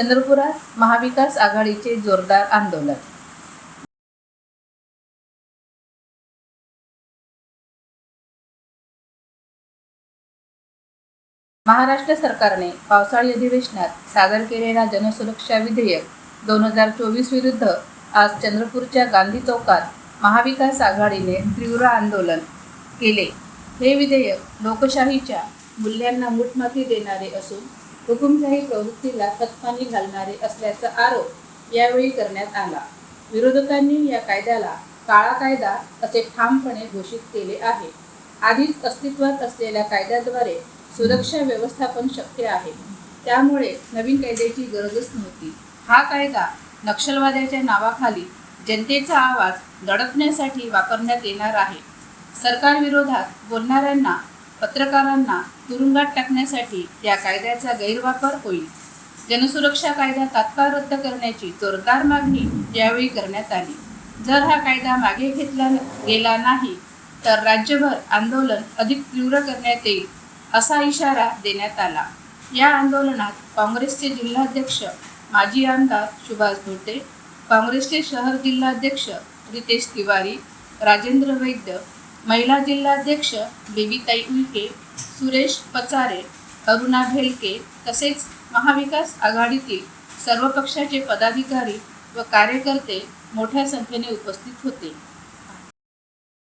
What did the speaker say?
चंद्रपुरात महाविकास आघाडीचे जोरदार आंदोलन. महाराष्ट्र सरकारने पावसाळी अधिवेशनात सादर केलेला जनसुरक्षा विधेयक दोन हजार चोवीस विरुद्ध आज चंद्रपूरच्या गांधी चौकात महाविकास आघाडीने तीव्र आंदोलन केले. हे विधेयक लोकशाहीच्या मूल्यांना मुठमाती देणारे असून हुकुमशाही प्रवृत्तीला खतपाणी घालणारे असल्याचा आरोप यावेळी करण्यात आला. विरोधकांनी या कायद्याला काळा कायदा असे ठामपणे घोषित केले आहे. आधीच अस्तित्वात असलेल्या कायद्याद्वारे सुरक्षा व्यवस्थापन शक्य आहे. त्यामुळे नवीन कायद्याची गरजच नव्हती. हा कायदा नक्षलवाद्याच्या नावाखाली जनतेचा आवाज दडपण्यासाठी वापरण्यात येणार आहे. सरकारविरोधात बोलणाऱ्यांना पत्रकारांना तुरुंगात टाकण्यासाठी या कायद्याचा गैरवापर होईल. जनसुरक्षा कायदा तात्काळ रद्द करण्याची जोरदार मागणी यावेळी करण्यात आली. जर हा कायदा मागे घेतला गेला नाही तर राज्यभर आंदोलन अधिक तीव्र करण्यात येईल असा इशारा देण्यात आला. या आंदोलनात काँग्रेसचे जिल्हाध्यक्ष माजी आमदार सुभाष धोटे काँग्रेसचे शहर जिल्हाध्यक्ष रितेश तिवारी राजेंद्र वैद्य महिला जिल्हाध्यक्ष बेबीताई उईके सुरेश पचारे अरुणा भेलके तसेच महाविकास आघाडीतील सर्व पक्षाचे पदाधिकारी व कार्यकर्ते मोठ्या संख्येने उपस्थित होते.